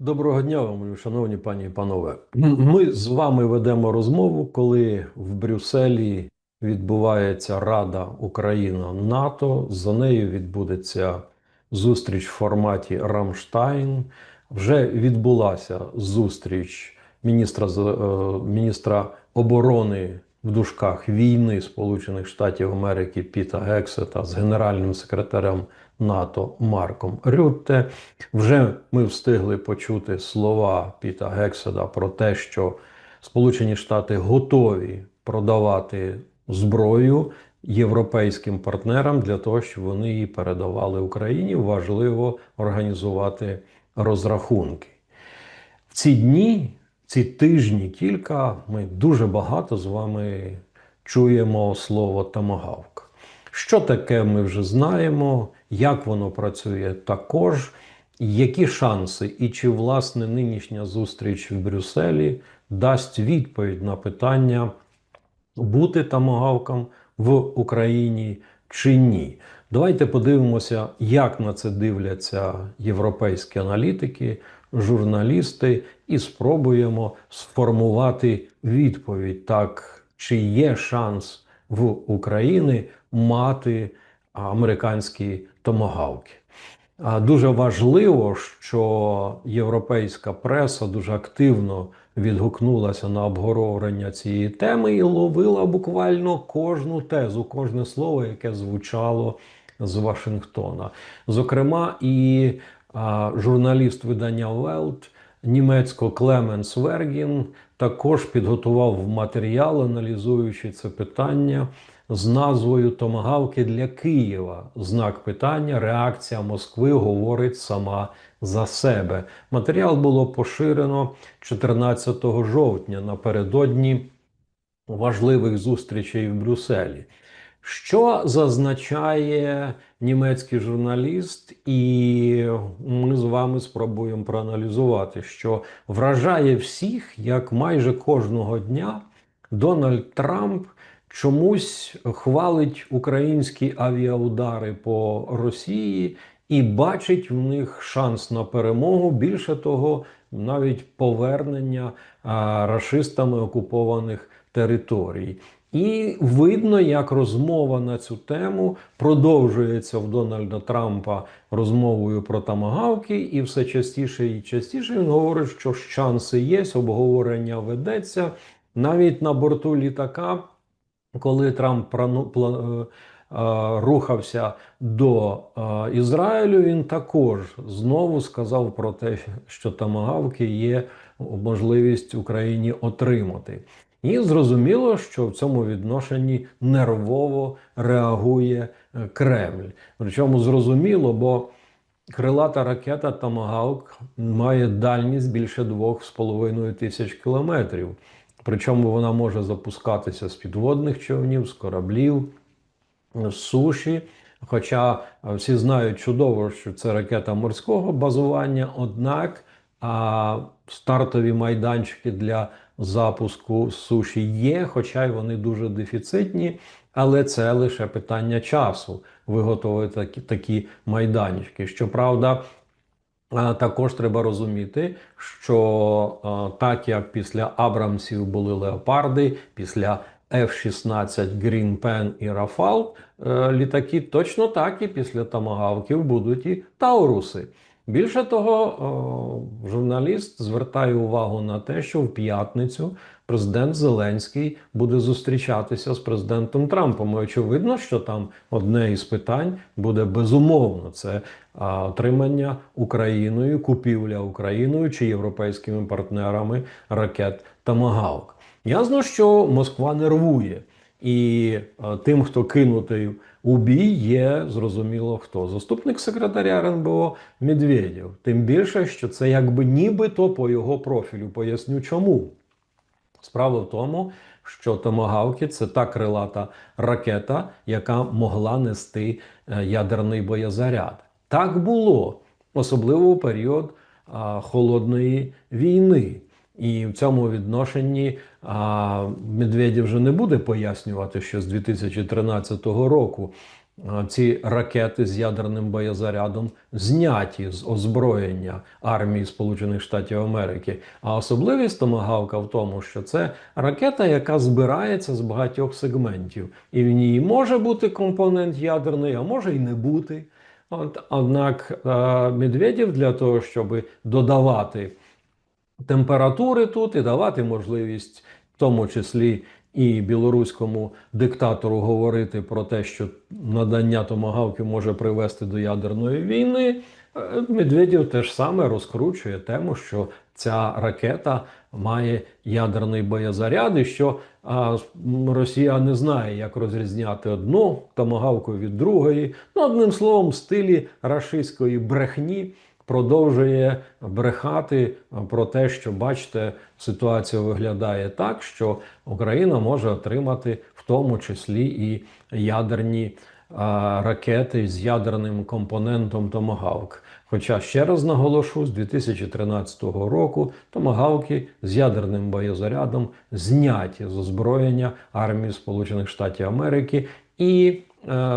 Доброго дня вам, шановні пані і панове. Ми з вами ведемо розмову, коли в Брюсселі відбувається Рада Україна НАТО. За нею відбудеться зустріч в форматі Рамштайн. Вже відбулася зустріч міністра е, міністра оборони в дужках війни Сполучених Штатів Америки Піта Гексета з генеральним секретарем НАТО Марком Рютте. Вже ми встигли почути слова Піта Гекседа про те, що Сполучені Штати готові продавати зброю європейським партнерам для того, щоб вони її передавали Україні. Важливо організувати розрахунки. В ці дні, ці тижні кілька, ми дуже багато з вами чуємо слово тамагавк. Що таке, ми вже знаємо, як воно працює також, які шанси, і чи власне нинішня зустріч в Брюсселі дасть відповідь на питання бути тамагавком в Україні чи ні. Давайте подивимося, як на це дивляться європейські аналітики, журналісти, і спробуємо сформувати відповідь так, чи є шанс в Україні мати американські томагавки. Дуже важливо, що європейська преса дуже активно відгукнулася на обговорення цієї теми і ловила буквально кожну тезу, кожне слово, яке звучало з Вашингтона. Зокрема, і журналіст видання Welt німецько Клеменс Вергін також підготував матеріал, аналізуючи це питання з назвою Томагавки для Києва. Знак питання, реакція Москви говорить сама за себе. Матеріал було поширено 14 жовтня напередодні важливих зустрічей в Брюсселі. Що зазначає німецький журналіст, і ми з вами спробуємо проаналізувати, що вражає всіх, як майже кожного дня Дональд Трамп чомусь хвалить українські авіаудари по Росії і бачить в них шанс на перемогу. Більше того, навіть повернення а, рашистами окупованих територій. І видно, як розмова на цю тему продовжується в Дональда Трампа розмовою про тамагавки, і все частіше і частіше він говорить, що шанси є, обговорення ведеться навіть на борту літака коли Трамп е, е, рухався до е, Ізраїлю, він також знову сказав про те, що тамагавки є можливість Україні отримати. І зрозуміло, що в цьому відношенні нервово реагує е, Кремль. Причому зрозуміло, бо крилата ракета Тамагавк має дальність більше 2,5 тисяч кілометрів. Причому вона може запускатися з підводних човнів, з кораблів, з суші. Хоча е, всі знають чудово, що це ракета морського базування, однак а, стартові майданчики для запуску суші є, хоча й вони дуже дефіцитні, але це лише питання часу виготовити такі, такі майданчики. Щоправда, Також треба розуміти, що так як після Абрамсів були леопарди, після F-16 Green і Рафал е, літаки, точно так і після тамагавків будуть і Тауруси. Більше того, журналіст звертає увагу на те, що в п'ятницю президент Зеленський буде зустрічатися з президентом Трампом. І очевидно, що там одне із питань буде безумовно: це отримання Україною, купівля Україною чи європейськими партнерами ракет Тамагавк. Ясно, що Москва нервує. І е, тим, хто кинутий у бій, є зрозуміло хто. Заступник секретаря РНБО Медведєв. Тим більше, що це якби нібито по його профілю. Поясню чому. Справа в тому, що томагавки це та крилата ракета, яка могла нести е, ядерний боєзаряд. Так було, особливо у період а, холодної війни. І в цьому відношенні а, Медведєв вже не буде пояснювати, що з 2013 року е, ці ракети з ядерним боєзарядом зняті з озброєння армії Сполучених Штатів Америки. А особливість томагавка в тому, що це ракета, яка збирається з багатьох сегментів, і в ній може бути компонент ядерний, а може й не бути. От, однак е, Медведєв для того, щоб додавати температури тут і давати можливість, в тому числі і білоруському диктатору, говорити про те, що надання томагавки може привести до ядерної війни. е, Медведєв теж саме розкручує тему, що ця ракета має ядерний боєзаряд, і що а, Росія не знає, як розрізняти одну томагавку від другої. Ну, одним словом, в стилі рашистської брехні продовжує брехати про те, що бачите, ситуація виглядає так, що Україна може отримати в тому числі і ядерні ракети з ядерним компонентом Томагавк. Хоча ще раз наголошу, з 2013 року томагавки з ядерним боєзарядом зняті з озброєння армії Сполучених Штатів Америки, і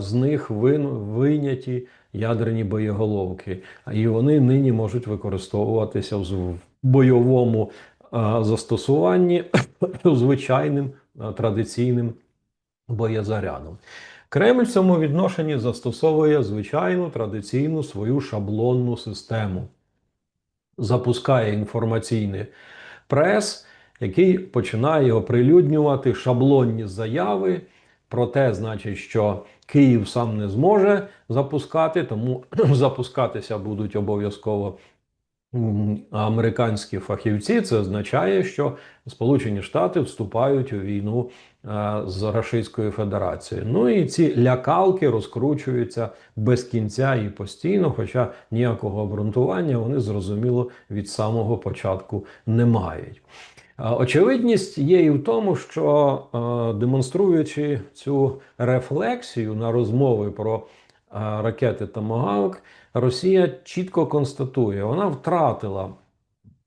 з них вин, вийняті ядерні боєголовки. І вони нині можуть використовуватися в бойовому е, застосуванні звичайним е, традиційним боєзарядом. Кремль в цьому відношенні застосовує звичайну традиційну свою шаблонну систему. Запускає інформаційний прес, який починає оприлюднювати шаблонні заяви про те, значить, що Київ сам не зможе запускати, тому запускатися будуть обов'язково американські фахівці. Це означає, що Сполучені Штати вступають у війну е, з Російською Федерацією. Ну і ці лякалки розкручуються без кінця і постійно, хоча ніякого обґрунтування вони зрозуміло від самого початку не мають. Очевидність є і в тому, що е, демонструючи цю рефлексію на розмови про е, ракети Томагавк, Росія чітко констатує, вона втратила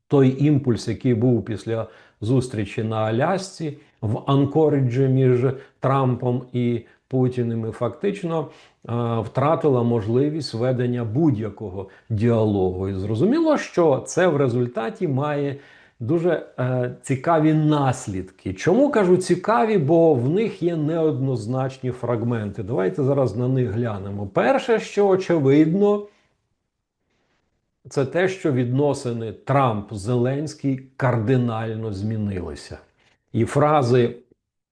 той імпульс, який був після зустрічі на Алясці в Анкориджі між Трампом і Путіним, і фактично е, втратила можливість ведення будь-якого діалогу. І зрозуміло, що це в результаті має дуже е, цікаві наслідки. Чому кажу цікаві? Бо в них є неоднозначні фрагменти. Давайте зараз на них глянемо. Перше, що очевидно, це те, що відносини Трамп-Зеленський кардинально змінилися. І фрази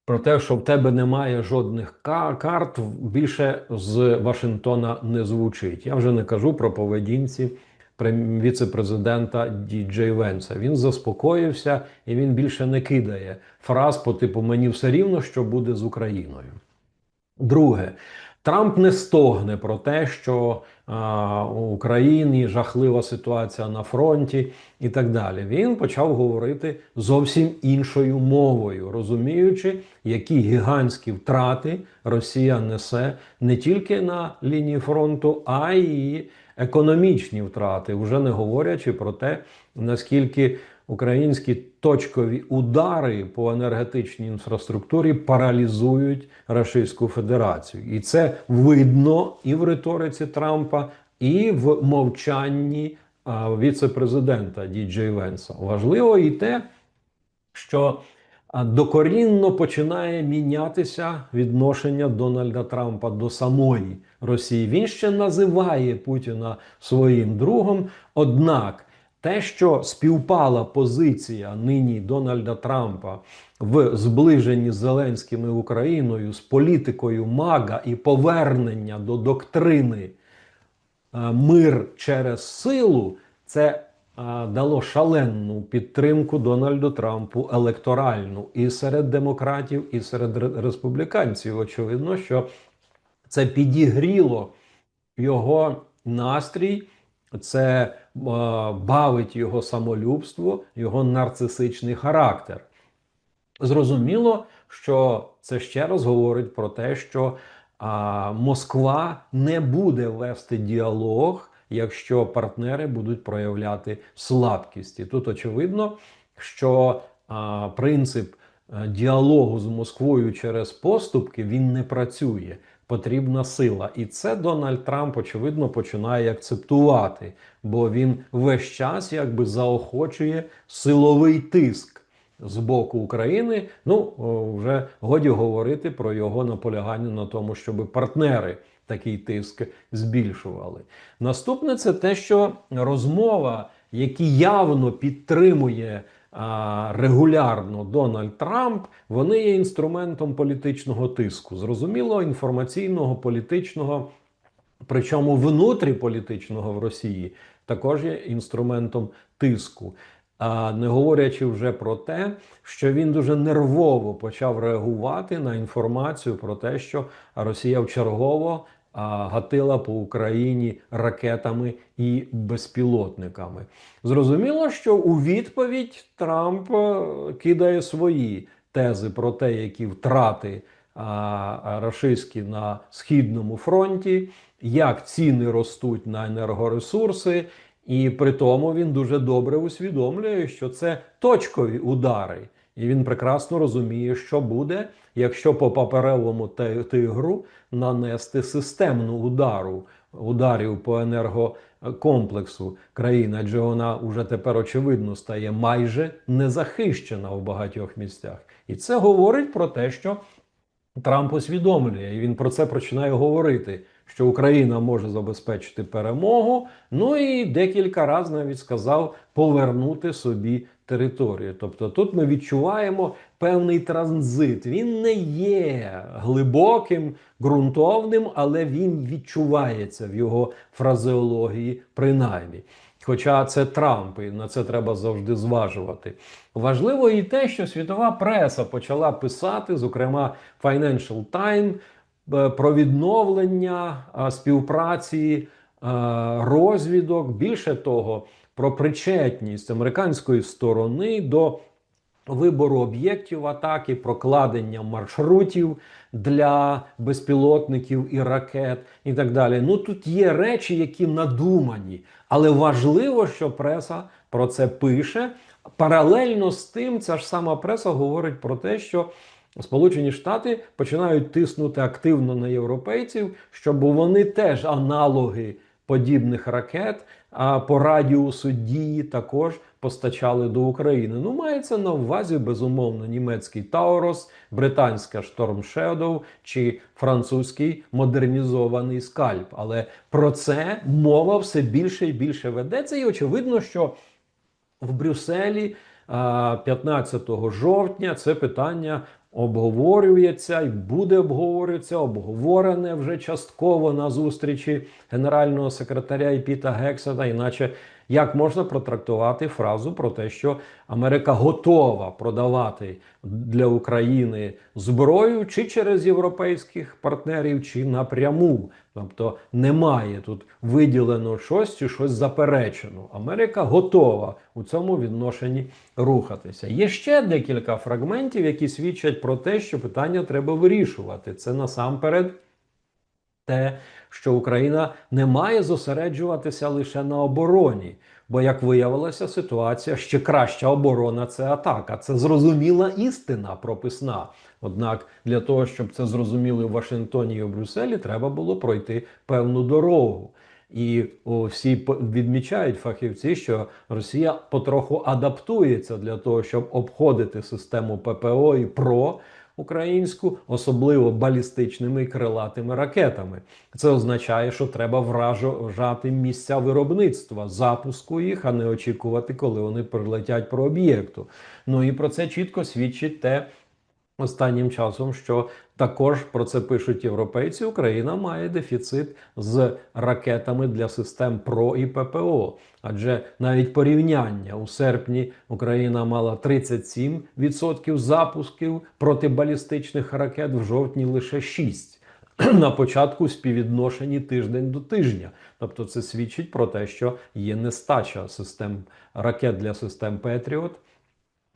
про те, що в тебе немає жодних карт, більше з Вашингтона не звучить. Я вже не кажу про поведінці віце-президента Діджей Венса. Він заспокоївся і він більше не кидає фраз по типу Мені все рівно, що буде з Україною. Друге, Трамп не стогне про те, що а, у Україні жахлива ситуація на фронті і так далі. Він почав говорити зовсім іншою мовою, розуміючи, які гігантські втрати Росія несе не тільки на лінії фронту, а й економічні втрати, вже не говорячи про те, наскільки українські точкові удари по енергетичній інфраструктурі паралізують Російську Федерацію, і це видно і в риториці Трампа, і в мовчанні віце-президента Діджей Венса. Важливо і те, що докорінно починає мінятися відношення Дональда Трампа до самої Росії. Він ще називає Путіна своїм другом. Однак те, що співпала позиція нині Дональда Трампа в зближенні з Зеленським і Україною з політикою МАГА і повернення до доктрини е, мир через силу, це е, дало шалену підтримку Дональду Трампу електоральну і серед демократів, і серед республіканців. Очевидно, що це підігріло його настрій, це е, бавить його самолюбство, його нарцисичний характер. Зрозуміло, що це ще раз говорить про те, що а, Москва не буде вести діалог, якщо партнери будуть проявляти слабкість. І тут очевидно, що а, принцип е, діалогу з Москвою через поступки він не працює. Потрібна сила. І це Дональд Трамп, очевидно, починає акцептувати, бо він весь час якби заохочує силовий тиск з боку України. Ну вже годі говорити про його наполягання на тому, щоб партнери такий тиск збільшували. Наступне це те, що розмова, які явно підтримує регулярно Дональд Трамп, вони є інструментом політичного тиску. Зрозуміло, інформаційного, політичного, причому внутріполітичного в Росії також є інструментом тиску. Не говорячи вже про те, що він дуже нервово почав реагувати на інформацію про те, що Росія вчергово гатила по Україні ракетами і безпілотниками. Зрозуміло, що у відповідь Трамп е, кидає свої тези про те, які втрати рашистські на східному фронті, як ціни ростуть на енергоресурси. І при тому він дуже добре усвідомлює, що це точкові удари, і він прекрасно розуміє, що буде, якщо по паперевому тигру нанести системну удару ударів по енергокомплексу країни, адже вона уже тепер очевидно стає майже незахищена в багатьох місцях. І це говорить про те, що Трамп усвідомлює, і він про це починає говорити, що Україна може забезпечити перемогу. Ну і декілька разів навіть сказав повернути собі територію. Тобто тут ми відчуваємо певний транзит. Він не є глибоким, ґрунтовним, але він відчувається в його фразеології, принаймні. Хоча це Трамп, і на це треба завжди зважувати. Важливо і те, що світова преса почала писати, зокрема Financial Times, е, про відновлення е, співпраці, е, розвідок. Більше того, про причетність американської сторони до вибору об'єктів атаки, прокладення маршрутів для безпілотників і ракет, і так далі. Ну тут є речі, які надумані, але важливо, що преса про це пише. Паралельно з тим, ця ж сама преса говорить про те, що Сполучені Штати починають тиснути активно на європейців, щоб вони теж аналоги подібних ракет а по радіусу дії також постачали до України. Ну, мається на увазі безумовно німецький Таурос, британська Storm Shadow чи французький модернізований скальп. Але про це мова все більше і більше ведеться, і очевидно, що в Брюсселі 15 жовтня це питання обговорюється і буде обговорюватися, обговорене вже частково на зустрічі генерального секретаря і Піта Гексета, іначе як можна протрактувати фразу про те, що Америка готова продавати для України зброю чи через європейських партнерів, чи напряму. Тобто немає тут виділено щось чи щось заперечено. Америка готова у цьому відношенні рухатися. Є ще декілька фрагментів, які свідчать про те, що питання треба вирішувати. Це насамперед те, що Україна не має зосереджуватися лише на обороні. Бо, як виявилося, ситуація ще краща оборона це атака. Це зрозуміла істина прописна. Однак для того, щоб це зрозуміли в Вашингтоні і в Брюсселі, треба було пройти певну дорогу. І о, всі відмічають фахівці, що Росія потроху адаптується для того, щоб обходити систему ППО і ПРО українську, особливо балістичними і крилатими ракетами. Це означає, що треба вражати місця виробництва, запуску їх, а не очікувати, коли вони прилетять про об'єкту. Ну і про це чітко свідчить те. Останнім часом, що також про це пишуть європейці, Україна має дефіцит з ракетами для систем ПРО і ППО. Адже навіть порівняння у серпні Україна мала 37% запусків протибалістичних ракет, в жовтні лише 6%. На початку співвідношенні тиждень до тижня. Тобто це свідчить про те, що є нестача систем ракет для систем Петріот.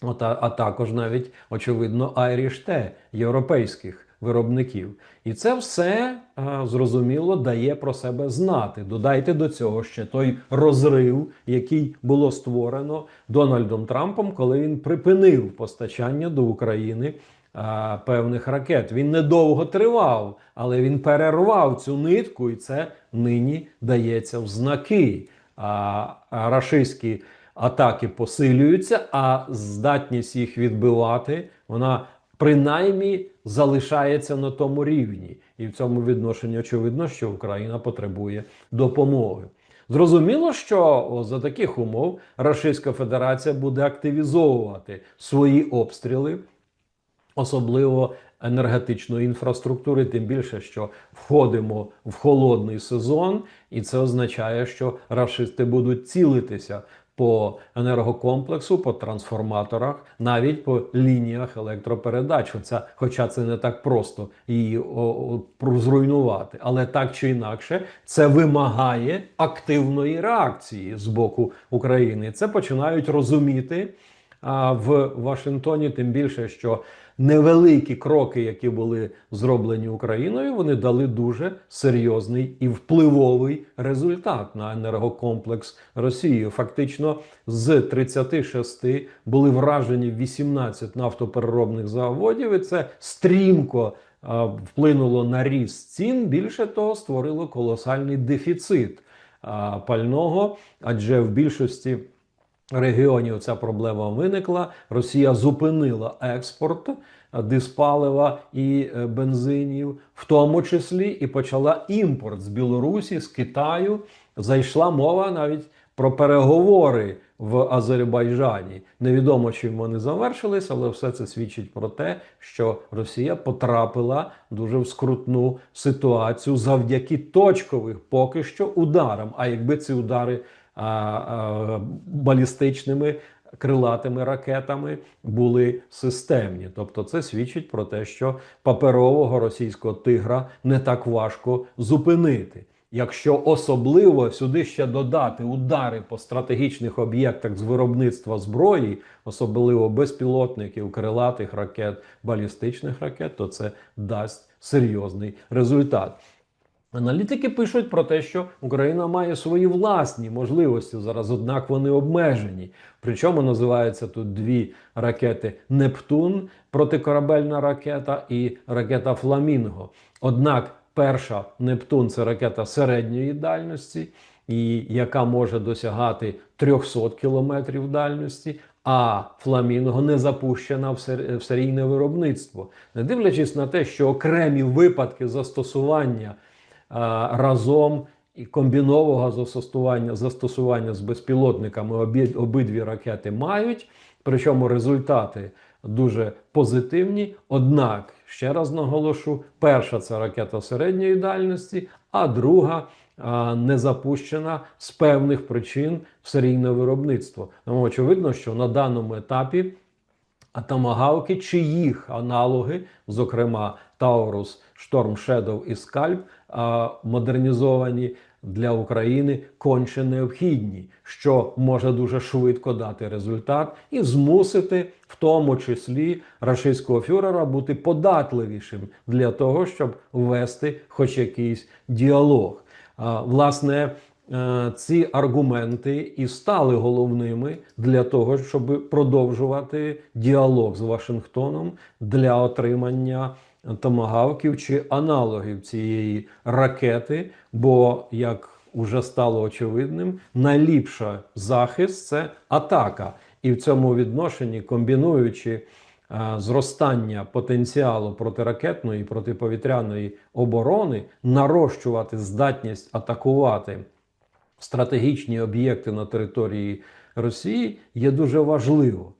От, а, а також навіть очевидно T європейських виробників. І це все а, зрозуміло дає про себе знати. Додайте до цього ще той розрив, який було створено Дональдом Трампом, коли він припинив постачання до України а, певних ракет. Він недовго тривав, але він перервав цю нитку, і це нині дається в знаки. А, а рашистські атаки посилюються, а здатність їх відбивати вона принаймні залишається на тому рівні. І в цьому відношенні очевидно, що Україна потребує допомоги. Зрозуміло, що за таких умов Російська Федерація буде активізовувати свої обстріли, особливо енергетичної інфраструктури, тим більше, що входимо в холодний сезон, і це означає, що рашисти будуть цілитися по енергокомплексу, по трансформаторах, навіть по лініях електропередач. Хоча, хоча це не так просто її о, о, зруйнувати. Але так чи інакше, це вимагає активної реакції з боку України. Це починають розуміти а, в Вашингтоні, тим більше, що невеликі кроки, які були зроблені Україною, вони дали дуже серйозний і впливовий результат на енергокомплекс Росії. Фактично, з 36 були вражені 18 нафтопереробних заводів, і це стрімко вплинуло на ріст цін. Більше того, створило колосальний дефіцит пального, адже в більшості регіонів ця проблема виникла. Росія зупинила експорт е, диспалива і е, бензинів, в тому числі і почала імпорт з Білорусі, з Китаю. Зайшла мова навіть про переговори в Азербайджані. Невідомо чим вони завершились, але все це свідчить про те, що Росія потрапила дуже в скрутну ситуацію завдяки точкових поки що ударам. А якби ці удари балістичними крилатими ракетами були системні. Тобто, це свідчить про те, що паперового російського тигра не так важко зупинити. Якщо особливо сюди ще додати удари по стратегічних об'єктах з виробництва зброї, особливо безпілотників, крилатих ракет, балістичних ракет, то це дасть серйозний результат. Аналітики пишуть про те, що Україна має свої власні можливості зараз, однак вони обмежені. Причому називаються тут дві ракети Нептун, протикорабельна ракета і ракета Фламінго. Однак перша Нептун це ракета середньої дальності, і яка може досягати 300 кілометрів дальності. А Фламінго не запущена в серійне виробництво, не дивлячись на те, що окремі випадки застосування разом і комбінового застосування, застосування з безпілотниками обидві ракети мають. Причому результати дуже позитивні. Однак, ще раз наголошу, перша це ракета середньої дальності, а друга не запущена з певних причин в серійне виробництво. Тому очевидно, що на даному етапі а томагавки чи їх аналоги, зокрема Таурус, Шторм Shadow і Скальп, модернізовані для України конче необхідні, що може дуже швидко дати результат і змусити, в тому числі, рашистського фюрера бути податливішим для того, щоб ввести хоч якийсь діалог. Власне, е, ці аргументи і стали головними для того, щоб продовжувати діалог з Вашингтоном для отримання томагавків чи аналогів цієї ракети. Бо, як уже стало очевидним, найліпша захист це атака. І в цьому відношенні, комбінуючи е, зростання потенціалу протиракетної і протиповітряної оборони, нарощувати здатність атакувати стратегічні об'єкти на території Росії є дуже важливо.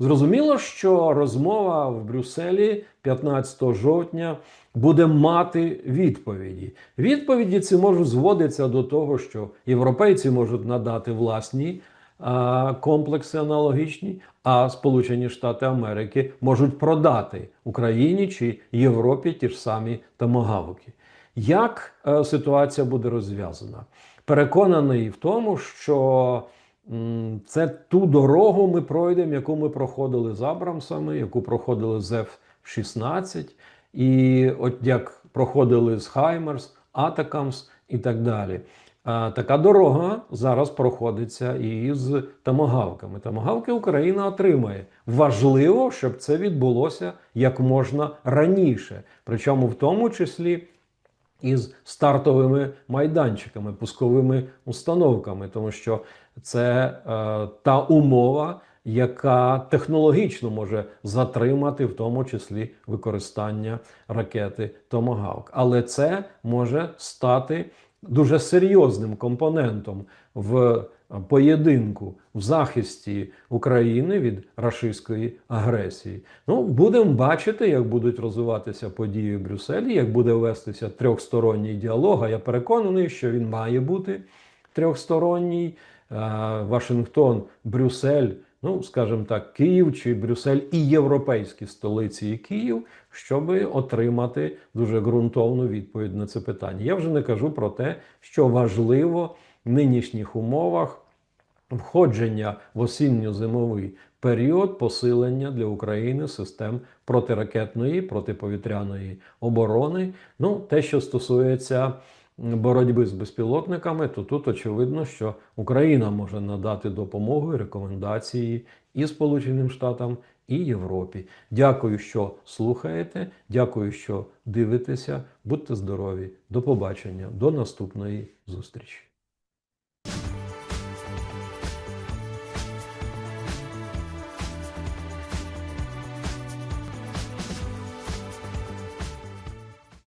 Зрозуміло, що розмова в Брюсселі 15 жовтня буде мати відповіді. Відповіді ці можуть зводитися до того, що європейці можуть надати власні а, комплекси аналогічні, а Сполучені Штати Америки можуть продати Україні чи Європі ті ж самі томагавки. Як е, ситуація буде розв'язана? Переконаний в тому, що це ту дорогу ми пройдемо, яку ми проходили з Абрамсами, яку проходили з F-16, і от як проходили з Хаймерс, Атакамс і так далі. А така дорога зараз проходиться і з томагавками. Томагавки Україна отримає. Важливо, щоб це відбулося як можна раніше, причому в тому числі із стартовими майданчиками, пусковими установками, тому що це е, та умова, яка технологічно може затримати, в тому числі використання ракети Томагавк. Але це може стати дуже серйозним компонентом в поєдинку в захисті України від рашистської агресії. Ну, будемо бачити, як будуть розвиватися події в Брюсселі, як буде вестися трьохсторонній діалог. А я переконаний, що він має бути трьохсторонній. Вашингтон, Брюссель, ну скажімо так, Київ чи Брюссель і європейські столиці, і Київ, щоб отримати дуже ґрунтовну відповідь на це питання. Я вже не кажу про те, що важливо в нинішніх умовах входження в осінньо-зимовий період посилення для України систем протиракетної, протиповітряної оборони. Ну, те, що стосується боротьби з безпілотниками, то тут очевидно, що Україна може надати допомогу і рекомендації і Сполученим Штатам, і Європі. Дякую, що слухаєте. Дякую, що дивитеся. Будьте здорові. До побачення, до наступної зустрічі.